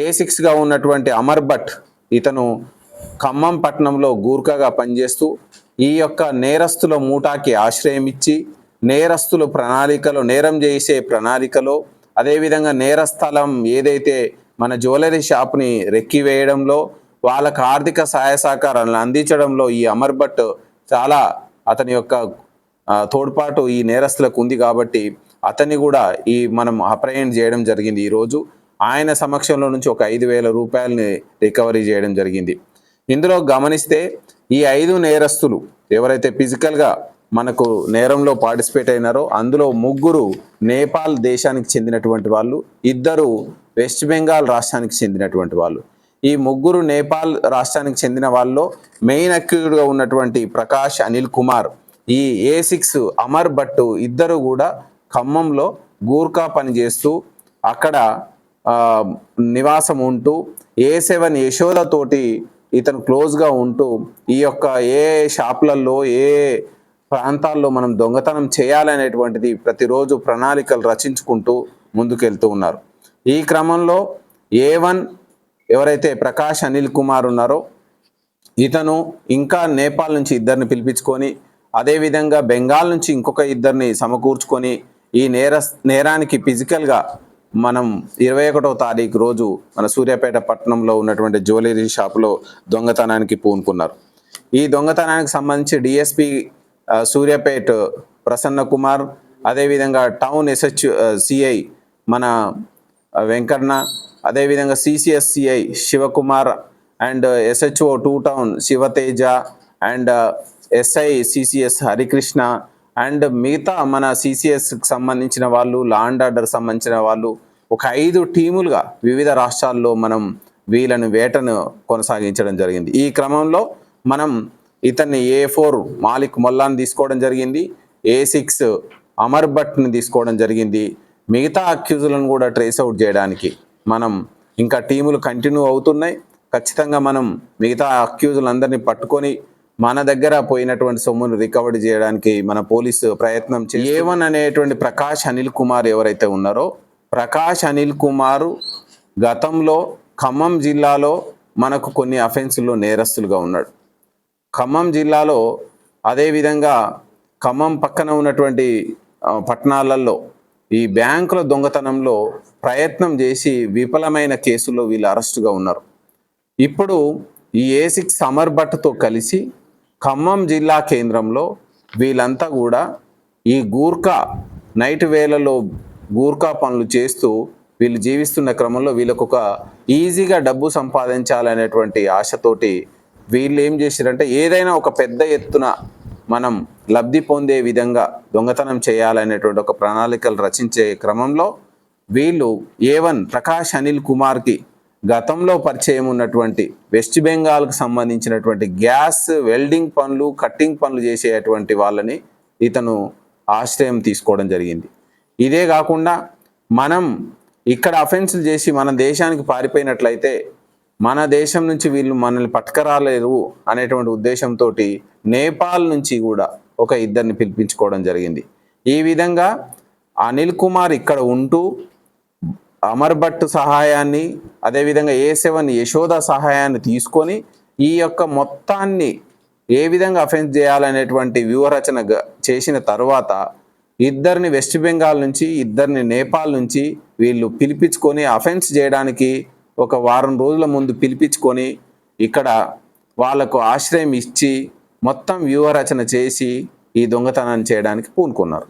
ఏ సిక్స్గా ఉన్నటువంటి అమర్ భట్ ఇతను ఖమ్మం పట్టణంలో గూర్ఖాగా పనిచేస్తూ ఈ యొక్క నేరస్తుల మూటాకి ఆశ్రయం ఇచ్చి నేరస్తుల ప్రణాళికలో నేరం చేసే ప్రణాళికలో అదేవిధంగా నేరస్థలం ఏదైతే మన జ్యువెలరీ షాప్ని రెక్కివేయడంలో వాళ్ళకు ఆర్థిక సహాయ సహకారాలను అందించడంలో ఈ అమర్ భట్ చాలా అతని యొక్క తోడ్పాటు ఈ నేరస్తులకు ఉంది కాబట్టి అతన్ని కూడా ఈ మనం అప్రయన్ చేయడం జరిగింది. ఈరోజు ఆయన సమక్షంలో నుంచి ఒక ఐదు వేల రూపాయలని రికవరీ చేయడం జరిగింది. ఇందులో గమనిస్తే ఈ ఐదు నేరస్తులు ఎవరైతే ఫిజికల్గా మనకు నేరంలో పార్టిసిపేట్ అయినారో అందులో ముగ్గురు నేపాల్ దేశానికి చెందినటువంటి వాళ్ళు ఇద్దరు వెస్ట్ బెంగాల్ రాష్ట్రానికి చెందినటువంటి వాళ్ళు. ఈ ముగ్గురు నేపాల్ రాష్ట్రానికి చెందిన వాళ్ళలో మెయిన్ అక్యూజ్డ్గా ఉన్నటువంటి ప్రకాష్ అనిల్ కుమార్ ఈ ఏ సిక్స్ అమర్ భట్ ఇద్దరు కూడా ఖమ్మంలో గూర్ఖా పనిచేస్తూ అక్కడ నివాసం ఉంటూ ఏ సెవెన్ యశోదతోటి ఇతను క్లోజ్గా ఉంటూ ఈ యొక్క ఏ షాపులలో ఏ ప్రాంతాల్లో మనం దొంగతనం చేయాలనేటువంటిది ప్రతిరోజు ప్రణాళికలు రచించుకుంటూ ముందుకెళ్తూ ఉన్నారు. ఈ క్రమంలో ఏ వన్ ఎవరైతే ప్రకాష్ అనిల్ కుమార్ ఉన్నారో ఇతను ఇంకా నేపాల్ నుంచి ఇద్దరిని పిలిపించుకొని అదేవిధంగా బెంగాల్ నుంచి ఇంకొక ఇద్దరిని సమకూర్చుకొని ఈ నేర నేరానికి ఫిజికల్గా మనం ఇరవై ఒకటో తారీఖు రోజు మన సూర్యాపేట పట్టణంలో ఉన్నటువంటి జ్యువెలరీ షాపులో దొంగతనానికి పూనుకున్నారు. ఈ దొంగతనానికి సంబంధించి డిఎస్పి సూర్యాపేట ప్రసన్న కుమార్ అదేవిధంగా టౌన్ ఎస్హెచ్ సిఐ మన వెంకన్న అదేవిధంగా CCS CI Shivakumar and SHO two town Shivateja and SI CCS Harikrishna and మిగతా మన సిసిఎస్కి సంబంధించిన వాళ్ళు లా అండ్ ఆర్డర్ సంబంధించిన వాళ్ళు ఒక ఐదు టీములుగా వివిధ రాష్ట్రాల్లో మనం వీళ్ళను వేటను కొనసాగించడం జరిగింది. ఈ క్రమంలో మనం ఇతన్ని ఏ ఫోర్ మాలిక్ మొల్లాని తీసుకోవడం జరిగింది. ఏ సిక్స్ అమర్ భట్ని తీసుకోవడం జరిగింది. మిగతా అక్యూజులను కూడా ట్రేస్ అవుట్ చేయడానికి మనం ఇంకా టీములు కంటిన్యూ అవుతున్నాయి. ఖచ్చితంగా మనం మిగతా అక్యూజులందరినీ పట్టుకొని మన దగ్గర పోయినటువంటి సొమ్మును రికవరీ చేయడానికి మన పోలీసు ప్రయత్నం ఏ అనేటువంటి ప్రకాష్ అనిల్ కుమార్ ఎవరైతే ఉన్నారో ప్రకాష్ అనిల్ కుమారు గతంలో ఖమ్మం జిల్లాలో మనకు కొన్ని అఫెన్సుల్లో నేరస్తులుగా ఉన్నాడు. ఖమ్మం జిల్లాలో అదేవిధంగా ఖమ్మం పక్కన ఉన్నటువంటి పట్టణాలలో ఈ బ్యాంకుల దొంగతనంలో ప్రయత్నం చేసి విఫలమైన కేసులో వీళ్ళు అరెస్టుగా ఉన్నారు. ఇప్పుడు ఈ ఏసిక్ సమర్ భట్తో కలిసి ఖమ్మం జిల్లా కేంద్రంలో వీళ్ళంతా కూడా ఈ గూర్ఖా నైట్ వేళలో గూర్ఖా పనులు చేస్తూ వీళ్ళు జీవిస్తున్న క్రమంలో వీళ్ళకు ఒక ఈజీగా డబ్బు సంపాదించాలనేటువంటి ఆశతోటి వీళ్ళు ఏం చేశారంటే ఏదైనా ఒక పెద్ద ఎత్తున మనం లబ్ధి పొందే విధంగా దొంగతనం చేయాలనేటువంటి ఒక ప్రణాళికలు రచించే క్రమంలో వీళ్ళు ఏ వన్ ప్రకాష్ అనిల్ కుమార్కి గతంలో పరిచయం ఉన్నటువంటి వెస్ట్ బెంగాల్కు సంబంధించినటువంటి గ్యాస్ వెల్డింగ్ పనులు కట్టింగ్ పనులు చేసేటువంటి వాళ్ళని ఇతను ఆశ్రయం తీసుకోవడం జరిగింది. ఇదే కాకుండా మనం ఇక్కడ అఫెన్సులు చేసి మన దేశానికి పారిపోయినట్లయితే మన దేశం నుంచి వీళ్ళు మనల్ని పట్టుకరాలేరు అనేటువంటి ఉద్దేశంతో నేపాల్ నుంచి కూడా ఒక ఇద్దరిని పిలిపించుకోవడం జరిగింది. ఈ విధంగా అనిల్ కుమార్ ఇక్కడ ఉంటూ అమర్ భట్ సహాయాన్ని అదేవిధంగా ఏ సెవెన్ యశోద సహాయాన్ని తీసుకొని ఈ యొక్క మొత్తాన్ని ఏ విధంగా అఫెన్స్ చేయాలనేటువంటి వ్యూహరచన చేసిన తర్వాత ఇద్దరిని వెస్ట్ బెంగాల్ నుంచి ఇద్దరిని నేపాల్ నుంచి వీళ్ళు పిలిపించుకొని అఫెన్స్ చేయడానికి ఒక వారం రోజుల ముందు పిలిపించుకొని ఇక్కడ వాళ్ళకు ఆశ్రయం ఇచ్చి మొత్తం వ్యూహరచన చేసి ఈ దొంగతనాన్ని చేయడానికి పూనుకున్నారు.